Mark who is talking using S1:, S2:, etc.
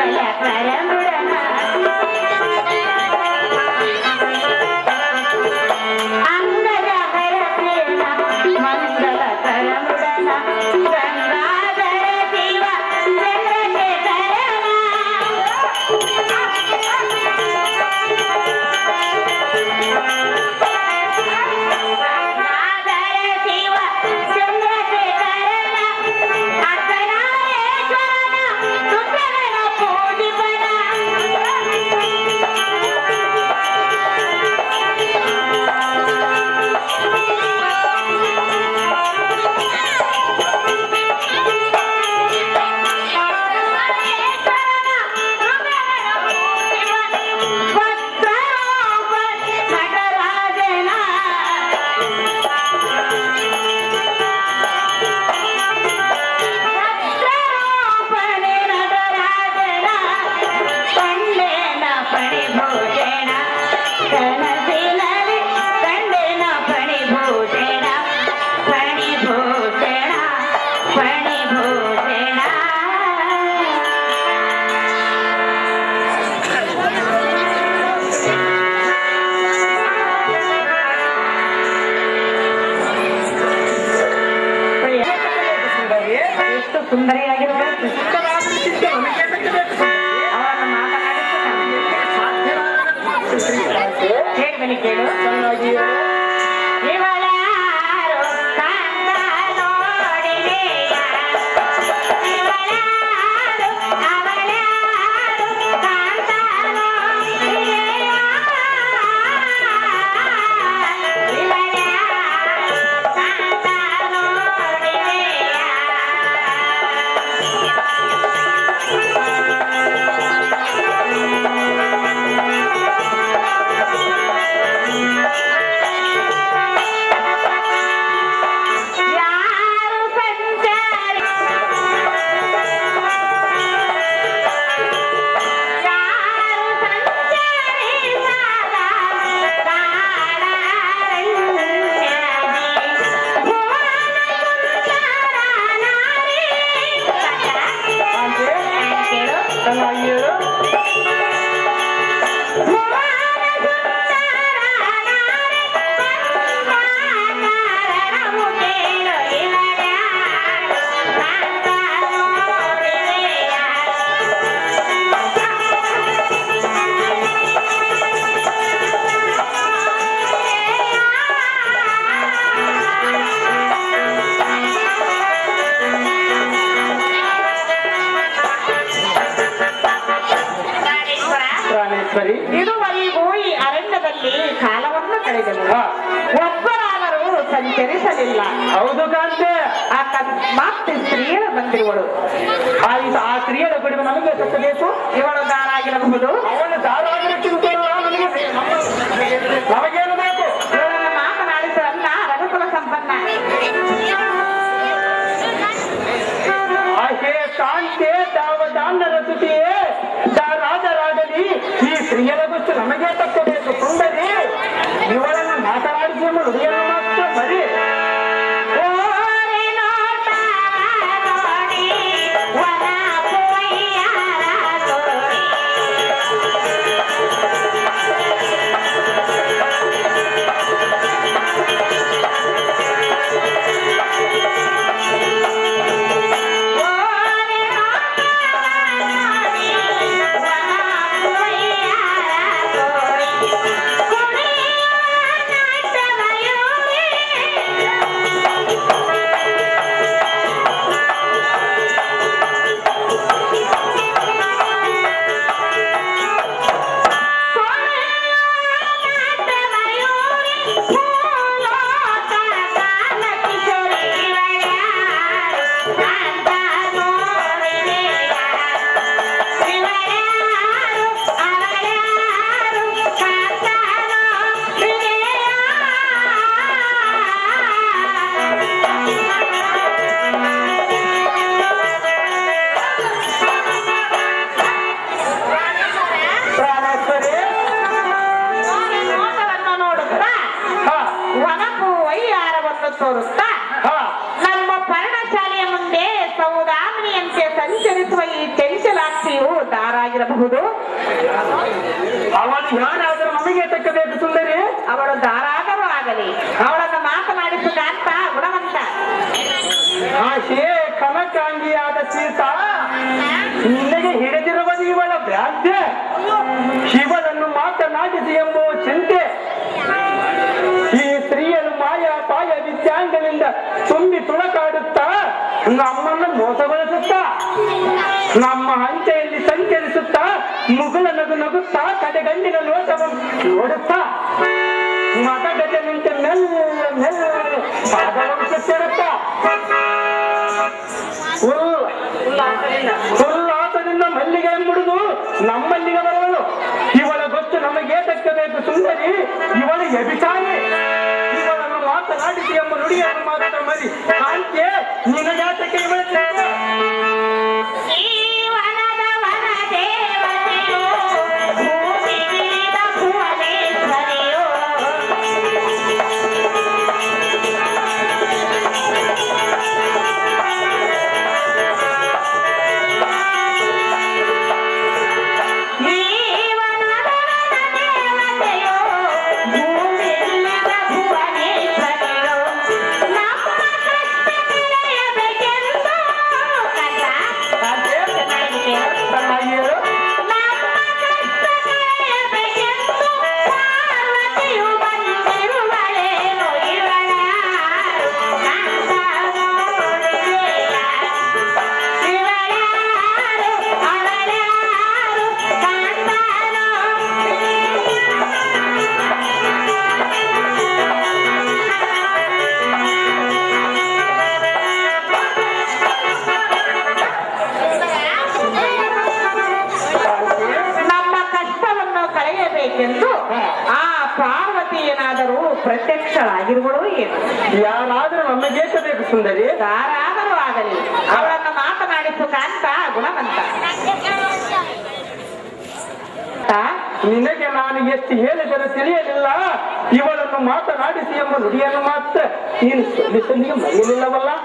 S1: വര
S2: പരമ ಸುಂದರಿಯಾಗಿರ್ಬೇಕು ಅವರನ್ನು ಮಾತನಾಡಿಸು ಹೇಗೆ ಕೇಳು.
S3: ತ್ರಿಪುರಾಣೇಶ್ವರಿ
S2: ಇದುವರೆಗೂ ಈ ಅರಣ್ಯದಲ್ಲಿ ಕಾಲವನ್ನು ಕಳೆದನು ಒಬ್ಬರಾದರೂ ಸಂಚರಿಸಲಿಲ್ಲ.
S3: ಹೌದು ಕಾಂತೆ.
S2: ಅಕಸ್ಮಾತ್ ಸ್ತ್ರೀಯರು ಬಂದಿರುವಳು.
S3: ಆ ಸ್ತ್ರೀಯರ ಗುಡಿಗೆ ನಮಗೆ ಬೇಕು?
S2: ಇವಳು ದಾರಾಗಿರಬಹುದು ಅವಳು ದಾರಾಗಿರಕ್ಕೆ ಸಂಚರಿಸುವ ಈ ಚಂಚಲಾಕ್ಷಿಯು ದಾರಾಗಿರಬಹುದು.
S3: ಅವನು ಯಾರಾದರೂ ನಮಗೆ ತಕ್ಕಬೇಕು ಸುಂದರಿ.
S2: ಅವಳು ದಾರಾದರೂ ಆಗಲಿ. ಅವಳನ್ನು ಮಾತನಾಡಿಸುವಂತ ಗುಣವಂತ.
S3: ಆಶೆ ಕನಕಾಂಗಿಯಾದ ಸೀತಾ ನಿನಗೆ ಹಿಡಿದಿರುವುದು ಇವಳ ಭ್ರಾಂತೆ ಶಿವನನ್ನು ಮಾತನಾಡಿಸಿ ಎಂಬುವ ಚಿಂತೆ ತುಂಬಿ ತುಳಕಾಡುತ್ತಾ ನಮ್ಮನ್ನು ಮೋಸಗೊಳಿಸುತ್ತಾ? ನಮ್ಮ ಅಂಚೆಯಲ್ಲಿ ಸಂಚರಿಸುತ್ತಾ? ಮುಗುಳ ನಗು ನಗುತ್ತಾ? ಕಡೆಗಂಡಿನ ನೋಟವನ್ನು ನೋಡುತ್ತಾ? ಮತಗಜ ನಿಂತು ಮೆಲ್ಲ ಮೆಲ್ಲ ಹುಲ್ಲಾತದಿಂದ ಮಲ್ಲಿಗೆ ಎಂಬುದು ನಮ್ಮಲ್ಲಿಗೆ ಬರುವಳು. ಇವಳ ಗೊತ್ತು ನಮಗೆ ತಕ್ಕಬೇಕು ಸುಂದರಿ? ಇವಳು ಎಬಿಸಾನೆ. ಇವಳನ್ನು ಮಾತನಾಡಿಸಿ ಎಂಬ ನುಡಿಯನ್ನು ಮಾತ್ರ ಮರಿ ಕಾಂತೆ ನಿನಗಾತಕ್ಕೆ ಇವಳ ಬೇಕು ಸುಂದರಿ.
S2: ಯಾರಾದರೂ ಆಗಲಿ ಅವಳನ್ನು ಮಾತನಾಡಿಸುವಂತ ಗುಣವಂತ. ಆ,
S3: ನಿನಗೆ ನಾನು ಎಷ್ಟು ಹೇಳಿದರೂ ತಿಳಿಯಲಿಲ್ಲ. ಇವಳನ್ನು ಮಾತನಾಡಿಸಿ ಎಂಬ ನುಡಿಯನ್ನು ಮಾತ್ರ ನೀನು ಸೊಲ್ಲಿ ಮರೆಯಲಿಲ್ಲವಲ್ಲ?